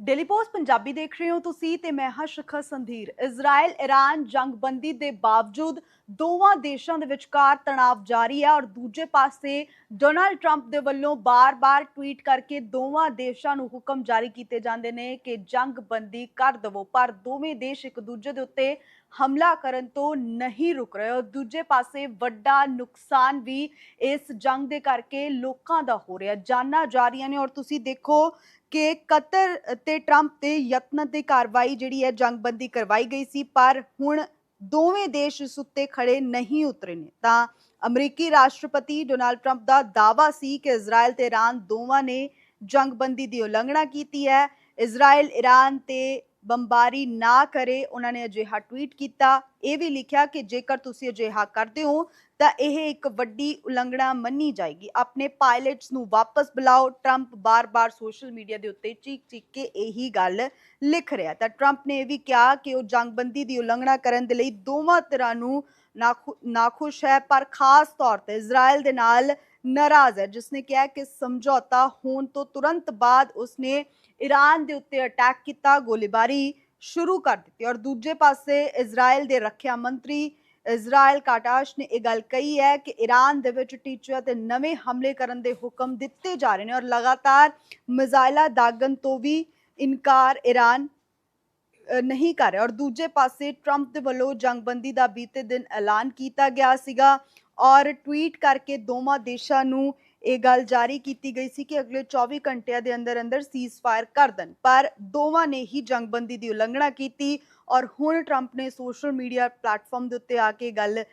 Daily post Punjabi ਦੇਖ ਰਹੇ ਹੋ ਤੁਸੀਂ ਤੇ ਮੈਂ ਹਾਂ ਸ਼ਿਖਾ ਸੰਧੀਰ। ਇਜ਼ਰਾਈਲ ਈਰਾਨ ਜੰਗਬੰਦੀ ਦੇ ਬਾਵਜੂਦ ਦੋਵਾਂ ਦੇਸ਼ਾਂ ਦੇ ਵਿਚਕਾਰ ਤਣਾਅ ਜਾਰੀ ਹੈ ਔਰ ਦੂਜੇ ਪਾਸੇ ਡੋਨਾਲਡ ਟਰੰਪ ਦੇ ਵੱਲੋਂ ਬਾਰ-ਬਾਰ ਟਵੀਟ ਕਰਕੇ ਦੋਵਾਂ ਦੇਸ਼ਾਂ ਨੂੰ ਹੁਕਮ ਜਾਰੀ ਕੀਤੇ ਜਾਂਦੇ ਨੇ ਕਿ ਜੰਗਬੰਦੀ ਕਰ ਦਵੋ। ਪਰ ਦੋਵੇਂ ਦੇਸ਼ ਇੱਕ ਦੂਜੇ ਦੇ ਉੱਤੇ ਹਮਲਾ ਕਰਨ ਤੋਂ ਨਹੀਂ ਰੁਕ ਰਹੇ ਔਰ ਦੂਜੇ ਪਾਸੇ ਵੱਡਾ ਨੁਕਸਾਨ ਵੀ ਇਸ ਜੰਗ ਦੇ ਕਰਕੇ ਲੋਕਾਂ ਦਾ ਹੋ ਰਿਹਾ। ਜਾਨਾਂ ਜਾ ਰਹੀਆਂ ਨੇ ਔਰ ਤੁਸੀਂ ਦੇਖੋ ਕਿ ਕਤਰ ਤੇ ਟਰੰਪ ਤੇ ਯਤਨ ਤੇ ਕਾਰਵਾਈ ਜਿਹੜੀ ਹੈ ਜੰਗਬੰਦੀ ਕਰਵਾਈ ਗਈ ਸੀ। ਪਰ ਹੁਣ ਦੋਵੇਂ ਦੇਸ਼ ਇਸ ਉੱਤੇ ਖੜੇ ਨਹੀਂ ਉਤਰੇ ਨੇ ਤਾਂ ਅਮਰੀਕੀ ਰਾਸ਼ਟਰਪਤੀ ਡੋਨਾਲਡ ਟਰੰਪ ਦਾ ਦਾਵਾ ਸੀ ਕਿ ਇਜ਼ਰਾਈਲ ਤੇ ਈਰਾਨ ਦੋਵਾਂ ਨੇ ਜੰਗਬੰਦੀ ਦੀ ਉਲੰਘਣਾ ਕੀਤੀ ਹੈ। ਇਜ਼ਰਾਈਲ ਈਰਾਨ ਤੇ ਬੰਬਾਰੀ ਨਾ ਕਰੇ, ਉਹਨਾਂ ਨੇ ਅਜਿਹਾ ਟਵੀਟ ਕੀਤਾ। ਇਹ ਵੀ ਲਿਖਿਆ ਕਿ ਜੇਕਰ ਤੁਸੀਂ ਅਜਿਹਾ ਕਰਦੇ ਹੋ, ਤਾਂ ਇਹ ਇੱਕ ਵੱਡੀ ਉਲੰਘਣਾ ਮੰਨੀ ਜਾਏਗੀ। ਆਪਣੇ ਪਾਇਲਟਸ ਨੂੰ ਵਾਪਸ ਬੁਲਾਓ। ਟਰੰਪ ਬਾਰ-ਬਾਰ ਸੋਸ਼ਲ ਮੀਡੀਆ ਦੇ ਉੱਤੇ ਚੀਕ-ਚੀਕ ਕੇ ਇਹੀ ਗੱਲ ਲਿਖ ਰਿਹਾ ਤਾਂ ਟਰੰਪ ਨੇ ਇਹ ਵੀ ਕਿਹਾ ਕਿ ਉਹ ਜੰਗਬੰਦੀ ਦੀ ਉਲੰਘਣਾ ਕਰਨ ਦੇ ਲਈ ਦੋਵਾਂ ਧਿਰਾਂ ਨੂੰ ਨਾਖੁ- ਨਾਖੁਸ਼ ਹੈ, ਪਰ ਖਾਸ ਤੌਰ ਤੇ ਇਜ਼ਰਾਈਲ ਦੇ ਨਾਲ ਨਾਰਾਜ਼ ਹੈ ਜਿਸਨੇ ਕਿਹਾ ਕਿ ਸਮਝੌਤਾ ਹੋਣ ਤੋਂ ਤੁਰੰਤ ਬਾਅਦ ਉਸਨੇ ਈਰਾਨ ਦੇ ਉੱਤੇ ਅਟੈਕ ਕੀਤਾ ਗੋਲੀਬਾਰੀ ਸ਼ੁਰੂ ਕਰ ਦਿੱਤੀ ਔਰ ਦੂਜੇ ਪਾਸੇ ਇਜ਼ਰਾਈਲ ਦੇ ਰੱਖਿਆ ਮੰਤਰੀ ਇਜ਼ਰਾਈਲ ਕਾਟਾਸ਼ ਨੇ ਇਹ ਗੱਲ ਕਹੀ ਹੈ ਕਿ ਈਰਾਨ ਦੇ ਵਿੱਚ ਟੀਚਿਆਂ ਤੇ ਨਵੇਂ ਹਮਲੇ ਕਰਨ ਦੇ ਹੁਕਮ ਦਿੱਤੇ ਜਾ ਰਹੇ ਨੇ ਔਰ ਲਗਾਤਾਰ ਮਿਜ਼ਾਈਲਾਂ ਦਾਗਣ ਤੋਂ ਵੀ ਇਨਕਾਰ ਈਰਾਨ ਅ, ਨਹੀਂ ਕਰ ਰਿਹਾ ਔਰ ਦੂਜੇ ਪਾਸੇ ਟਰੰਪ ਦੇ ਵੱਲੋਂ ਜੰਗਬੰਦੀ ਦਾ ਬੀਤੇ ਦਿਨ ਐਲਾਨ ਕੀਤਾ ਗਿਆ ਸੀਗਾ ਔਰ ਟਵੀਟ ਕਰਕੇ ਦੋਵਾਂ ਦੇਸ਼ਾਂ ਨੂੰ ਇਹ ਗੱਲ ਜਾਰੀ ਕੀਤੀ ਗਈ ਸੀ ਕਿ ਅਗਲੇ 24 ਘੰਟਿਆਂ ਦੇ ਅੰਦਰ ਅੰਦਰ ਸੀਜ਼ਫਾਇਰ ਕਰ ਦੇਣ। ਪਰ ਦੋਵਾਂ ਨੇ ਹੀ ਜੰਗਬੰਦੀ ਦੀ ਉਲੰਘਣਾ ਕੀਤੀ ਔਰ ਹੁਣ ਟਰੰਪ ਨੇ ਸੋਸ਼ਲ ਮੀਡੀਆ ਪਲੇਟਫਾਰਮ ਦੇ ਉੱਤੇ ਆ ਕੇ ਗੱਲ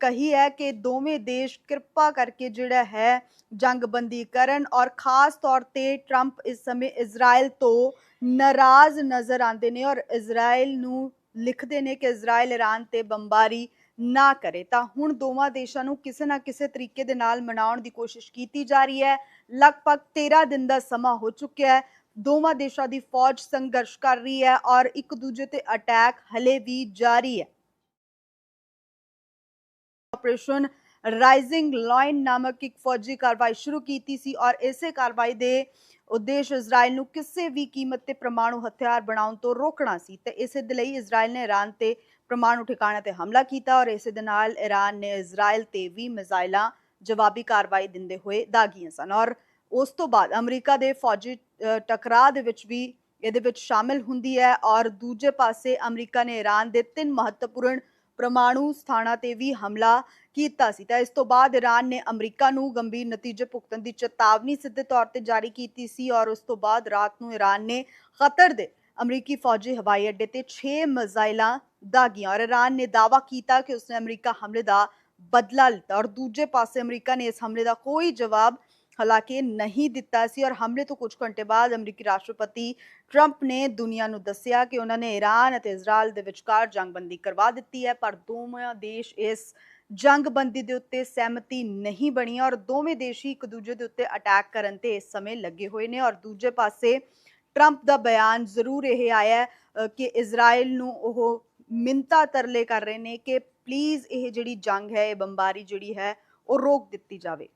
ਕਹੀ ਹੈ ਕਿ ਦੋਵੇਂ ਦੇਸ਼ ਕਿਰਪਾ ਕਰਕੇ ਜਿਹੜਾ ਹੈ ਜੰਗਬੰਦੀ ਕਰਨ ਔਰ ਖਾਸ ਤੌਰ ਤੇ ਟਰੰਪ ਇਸ ਸਮੇਂ ਇਜ਼ਰਾਈਲ ਤੋਂ ਨਾਰਾਜ਼ ਨਜ਼ਰ ਆਉਂਦੇ ਨੇ ਔਰ ਇਜ਼ਰਾਈਲ ਨੂੰ ਲਿਖਦੇ ਨੇ ਕਿ ਇਜ਼ਰਾਈਲ ਈਰਾਨ ਤੇ ਬੰਬਾਰੀ ਨਾ ਕਰੇ, ਤਾਂ ਹੁਣ ਦੋਵਾਂ ਦੇਸ਼ਾਂ ਨੂੰ ਕਿਸੇ ਨਾ ਕਿਸੇ ਤਰੀਕੇ ਦੇ ਨਾਲ ਮਨਾਉਣ ਦੀ ਕੋਸ਼ਿਸ਼ ਕੀਤੀ ਜਾ ਰਹੀ ਹੈ। ਲਗਭਗ 13 ਦਿਨ ਦਾ ਸਮਾਂ ਹੋ ਚੁੱਕਿਆ ਹੈ। ਦੋਵਾਂ ਦੇਸ਼ਾਂ ਦੀ ਫੌਜ ਸੰਘਰਸ਼ ਕਰ ਰਹੀ ਹੈ ਔਰ ਇੱਕ ਦੂਜੇ ਤੇ ਅਟੈਕ ਹਲੇ ਵੀ ਜਾਰੀ ਹੈ। ਆਪਰੇਸ਼ਨ ਰਾਈਜ਼ਿੰਗ ਲਾਇਨ ਨਾਮਕ ਇੱਕ ਫੌਜੀ ਕਾਰਵਾਈ ਸ਼ੁਰੂ ਕੀਤੀ ਸੀ ਔਰ ਇਸੇ ਕਾਰਵਾਈ ਦੇ ਉਦੇਸ਼ ਇਜ਼ਰਾਈਲ ਨੂੰ ਕਿਸੇ ਵੀ ਕੀਮਤ ਤੇ ਪ੍ਰਮਾਣੂ ਹਥਿਆਰ ਬਣਾਉਣ ਤੋਂ ਰੋਕਣਾ ਸੀ ਤੇ ਇਸੇ ਦੇ ਲਈ ਇਜ਼ਰਾਈਲ ਨੇ ਇਰਾਨ ਤੇ ਪ੍ਰਮਾਣੂ ਠਿਕਾਣਿਆਂ ਤੇ ਹਮਲਾ ਕੀਤਾ ਔਰ ਇਸੇ ਦੇ ਨਾਲ ਇਰਾਨ ਨੇ ਇਜ਼ਰਾਈਲ ਤੇ ਵੀ ਮਿਜ਼ਾਈਲਾਂ ਜਵਾਬੀ ਕਾਰਵਾਈ ਦਿੰਦੇ ਹੋਏ ਦਾਗੀਆਂ ਸਨ ਔਰ ਉਸ ਤੋਂ ਬਾਅਦ ਅਮਰੀਕਾ ਦੇ ਫੌਜੀ ਟਕਰਾਅ ਦੇ ਵਿੱਚ ਵੀ ਇਹਦੇ ਵਿੱਚ ਸ਼ਾਮਿਲ ਹੁੰਦੀ ਹੈ ਔਰ ਦੂਜੇ ਪਾਸੇ ਅਮਰੀਕਾ ਨੇ ਇਰਾਨ ਦੇ ਤਿੰਨ ਮਹੱਤਵਪੂਰਨ ਪ੍ਰਮਾਣੂ ਸਥਾਨਾਂ ਤੇ ਵੀ ਹਮਲਾ ਕੀਤਾ ਸੀ। ਤਾਂ ਇਸ ਤੋਂ ਬਾਅਦ ਇਰਾਨ ਨੇ ਅਮਰੀਕਾ ਨੂੰ ਗੰਭੀਰ ਨਤੀਜੇ ਭੁਗਤਣ ਦੀ ਚੇਤਾਵਨੀ ਸਿੱਧੇ ਤੌਰ ਤੇ ਜਾਰੀ ਕੀਤੀ ਸੀ ਔਰ ਉਸ ਤੋਂ ਬਾਅਦ ਰਾਤ ਨੂੰ ਇਰਾਨ ਨੇ ਕਤਰ ਦੇ ਅਮਰੀਕੀ ਫੌਜੀ ਹਵਾਈ ਅੱਡੇ ਤੇ 6 ਮਿਜ਼ਾਈਲਾਂ ਦਾਗੀਆਂ ਔਰ ਇਰਾਨ ਨੇ ਦਾਅਵਾ ਕੀਤਾ ਕਿ ਉਸਨੇ ਅਮਰੀਕਾ ਹਮਲੇ ਦਾ ਬਦਲਾ ਲਿੱਤਾ ਔਰ ਦੂਜੇ ਪਾਸੇ ਅਮਰੀਕਾ ਨੇ ਇਸ ਹਮਲੇ ਦਾ ਕੋਈ ਜਵਾਬ ਹਾਲਾਂਕਿ ਨਹੀਂ ਦਿੱਤਾ ਸੀ ਔਰ ਹਮਲੇ ਤੋਂ ਕੁਝ ਘੰਟੇ ਬਾਅਦ ਅਮਰੀਕੀ ਰਾਸ਼ਟਰਪਤੀ ਟਰੰਪ ਨੇ ਦੁਨੀਆ ਨੂੰ ਦੱਸਿਆ ਕਿ ਉਹਨਾਂ ਨੇ ਈਰਾਨ ਅਤੇ ਇਜ਼ਰਾਈਲ ਦੇ ਵਿਚਕਾਰ ਜੰਗਬੰਦੀ ਕਰਵਾ ਦਿੱਤੀ ਹੈ, ਪਰ ਦੋਵੇਂ ਦੇਸ਼ ਇਸ ਜੰਗਬੰਦੀ ਦੇ ਉੱਤੇ ਸਹਿਮਤੀ ਨਹੀਂ ਬਣੀ ਔਰ ਦੋਵੇਂ ਦੇਸ਼ ਹੀ ਇੱਕ ਦੂਜੇ ਦੇ ਉੱਤੇ ਅਟੈਕ ਕਰਨ ਤੇ ਇਸ ਸਮੇਂ ਲੱਗੇ ਹੋਏ ਨੇ ਔਰ ਦੂਜੇ ਪਾਸੇ ਟਰੰਪ ਦਾ ਬਿਆਨ ਜ਼ਰੂਰ ਇਹ ਆਇਆ ਕਿ ਇਜ਼ਰਾਈਲ ਨੂੰ ਉਹ ਮਿੰਤਾ ਤਰਲੇ ਕਰ ਰਹੇ ਨੇ ਕਿ ਪਲੀਜ਼ ਇਹ ਜਿਹੜੀ ਜੰਗ ਹੈ, ਇਹ ਬੰਬਾਰੀ ਜਿਹੜੀ ਹੈ, ਉਹ ਰੋਕ ਦਿੱਤੀ ਜਾਵੇ।